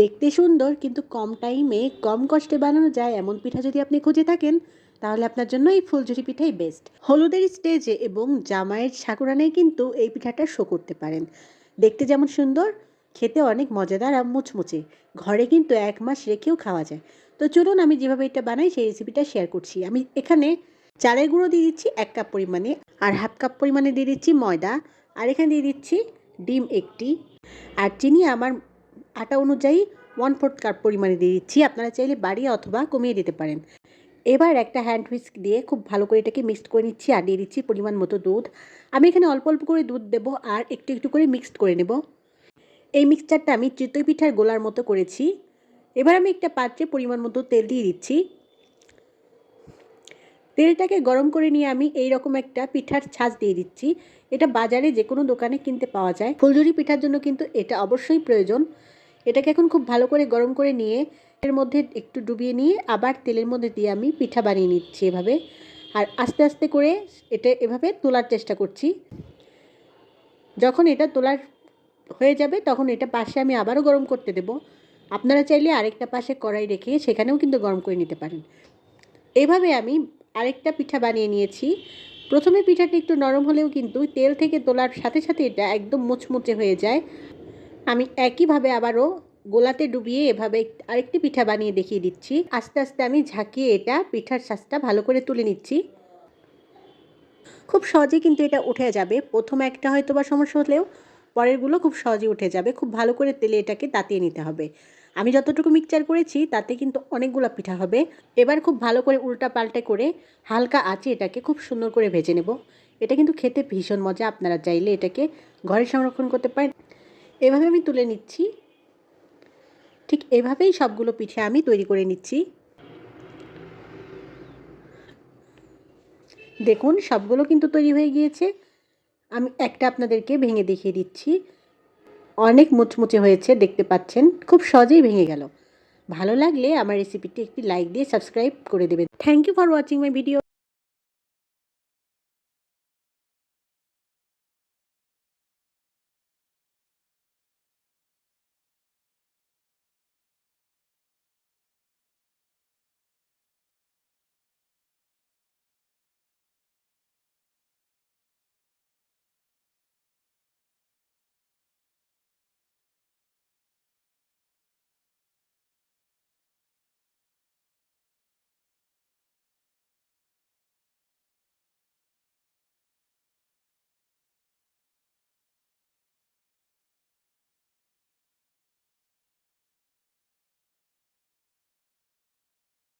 দেখতে সুন্দর, কিন্তু কম টাইমে কম কষ্টে বানানো যায় এমন পিঠা যদি আপনি খুঁজে থাকেন, তাহলে আপনার জন্য এই ফুলঝুরি পিঠাই বেস্ট হলুদের স্টেজে এবং জামাইয়ের সাকুরানেই কিন্তু এই পিঠাটা শো করতে পারেন। দেখতে যেমন সুন্দর, খেতে অনেক মজাদার আর মুচমুচে। ঘরে কিন্তু এক মাস রেখেও খাওয়া যায়। তো চলুন আমি যেভাবে এটা বানাই, সেই রেসিপিটা শেয়ার করছি। আমি এখানে চালের গুঁড়ো দিয়ে দিচ্ছি এক কাপ পরিমাণে, আর হাফ কাপ পরিমাণে দিয়ে দিচ্ছি ময়দা, আর এখানে দিয়ে দিচ্ছি ডিম একটি। আর চিনি আমার আটা অনুযায়ী ওয়ান ফোর্থ কাপ পরিমাণে দিয়ে দিচ্ছি। আপনারা চাইলে বাড়িয়ে অথবা কমিয়ে দিতে পারেন। এবার একটা হ্যান্ড হুইস্ক দিয়ে খুব ভালো করে এটাকে মিক্সড করে নিচ্ছি আর দিয়ে দিচ্ছি পরিমাণ মতো দুধ। আমি এখানে অল্প অল্প করে দুধ দেবো আর একটু একটু করে মিক্সড করে নেব। এই মিক্সচারটা আমি চিতই পিঠার গোলার মতো করেছি। এবার আমি একটা পাত্রে পরিমাণ মতো তেল দিয়ে দিচ্ছি। তেলটাকে গরম করে নিয়ে আমি এই রকম একটা পিঠার ছাঁচ দিয়ে দিচ্ছি। এটা বাজারে যে কোনো দোকানে কিনতে পাওয়া যায়। ফুলঝুরি পিঠার জন্য কিন্তু এটা অবশ্যই প্রয়োজন। এটাকে এখন খুব ভালো করে গরম করে নিয়ে এর মধ্যে একটু ডুবিয়ে নিয়ে আবার তেলের মধ্যে দিয়ে আমি পিঠা বানিয়ে নিচ্ছি এভাবে। আর আস্তে আস্তে করে এটা এভাবে তোলার চেষ্টা করছি। যখন এটা তোলার হয়ে যাবে তখন এটা পাশে আমি আবারও গরম করতে দেব। আপনারা চাইলে আরেকটা পাশে কড়াই রেখে সেখানেও কিন্তু গরম করে নিতে পারেন। এভাবে আমি আরেকটা পিঠা বানিয়ে নিয়েছি। প্রথমে পিঠাটি একটু নরম হলেও কিন্তু তেল থেকে তোলার সাথে সাথে এটা একদম মুচমুচে হয়ে যায়। আমি একইভাবে আবারও গোলাতে ডুবিয়ে এভাবে আরেকটি পিঠা বানিয়ে দেখিয়ে দিচ্ছি। আস্তে আস্তে আমি ঝাঁকিয়ে এটা পিঠার শ্বাসটা ভালো করে তুলে নিচ্ছি। খুব সহজেই কিন্তু এটা উঠে যাবে। প্রথম একটা হয়তো বা সমস্যা হলেও পরেরগুলো খুব সহজেই উঠে যাবে। খুব ভালো করে তেলে এটাকে তাতিয়ে নিতে হবে। আমি যতটুকু মিক্সচার করেছি, তাতে কিন্তু অনেকগুলো পিঠা হবে। এবার খুব ভালো করে উল্টা পাল্টে করে হালকা আঁচে এটাকে খুব সুন্দর করে ভেজে নেব। এটা কিন্তু খেতে ভীষণ মজা। আপনারা চাইলে এটাকে ঘরে সংরক্ষণ করতে পারেন। এভাবে আমি তুলে নিচ্ছি। ঠিক এভাবেই সবগুলো পিঠে আমি তৈরি করে নিচ্ছি। দেখুন, সবগুলো কিন্তু তৈরি হয়ে গিয়েছে। আমি একটা আপনাদেরকে ভেঙে দেখিয়ে দিচ্ছি। অনেক মুচমুচে হয়েছে, দেখতে পাচ্ছেন? খুব সহজেই ভেঙে গেল। ভালো লাগলে আমার রেসিপিটি একটি লাইক দিয়ে সাবস্ক্রাইব করে দেবেন। Thank you for watching my video